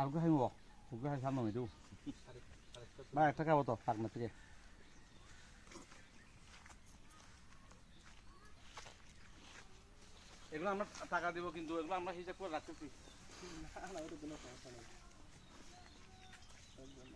কালকে খাইব ওকে খাই সামনে হইতো বা একটা খাব তো পাকনা থেকে এগুলো আমরা টাকা দিব কিন্তু এগুলো আমরা হিসাব করে রাখতেছি না না ওটা জি?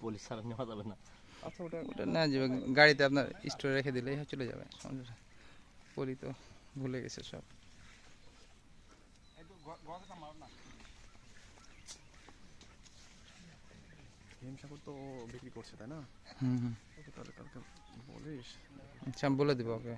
পুলিশ ছাড়া নেওয়া যাবে না। আচ্ছা ওটা ওটা না যাবে গাড়িতে আপনার স্টোরে রেখে দিলেই চলে যাবে। সমস্যা পলি তো ভুলে গেছে সব। হিমসাগর তো বিক্রি করছে তাই না? হুম হুম। ওকে তাহলে কালকে বলিস। আচ্ছা বলে দেবো ওকে।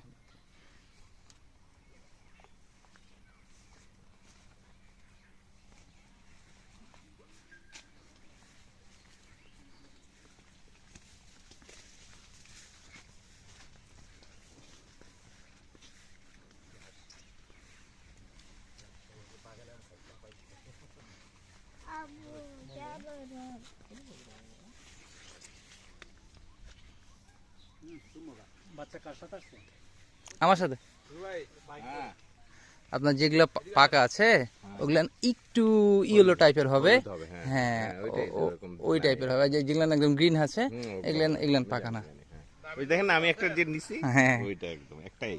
আমার সাথে? আপনার যেগুলো পাকা আছে ওগুলো একটু ইয়েলো টাইপের হবে। হ্যাঁ। হ্যাঁ হ্যাঁ, ওই টাইপের হবে। যে যেগুলো একদম গ্রিন আছে এগুলো এগুলো পাকা না। ওই দেখেন আমি একটা যে নিছি হ্যাঁ। ওইটা একদম একটাই।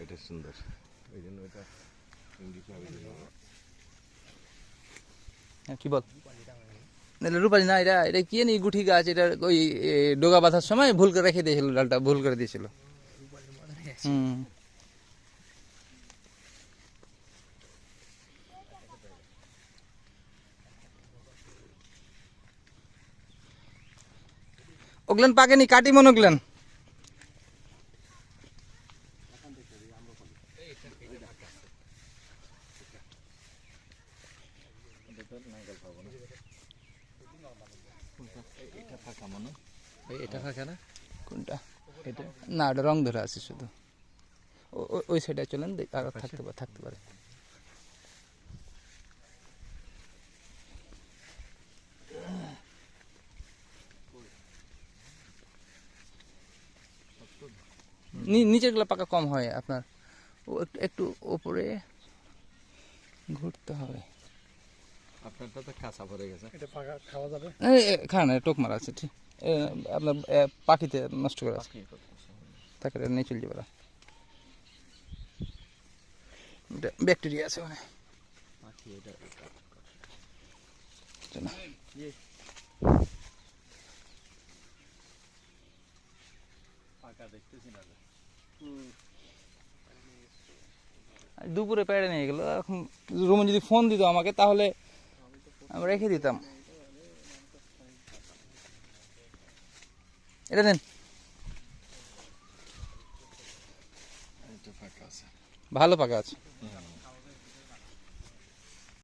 ওইটা সুন্দর। ওই জন্য ওইটা হ্যাঁ, কি বল? রূপালি না এটা এটা কি জানি গুঠি গাছ এটা ওই ডোগা বাঁধার সময় ভুল করে রেখে দিয়েছিল ডালটা ভুল করে দিয়েছিল। হুম। ওগলেন পাকেনি কাটি মন ওগলেন। ফাঁকা না? ওটা রং ধরে আছে শুধু। ওই সাইডে চলেন আর থাকতে পারে থাকতে পারে। নিচেরগুলো পাকা কম হয় আপনার। একটু একটু ওপরে ঘুরতে হবে। আপনারটা তো কাঁচা পড়ে গেছে। এটা খাওয়া যাবে? এই, এ, খান টোক মারা আছে ঠিক। আপনার পাখিতে নষ্ট করে আছে। তাকে নিয়ে চলে যাবে ব্যাকটেরিয়া আছে ওখানে। চলো। পাকা দেখতেছি না যে। আর দুপুরে পেড়ে নিয়ে গেলো। এখন রুমে যদি ফোন দিত আমাকে তাহলে আমি রেখে দিতাম। এটা দেন। ভালো পাকা আছে।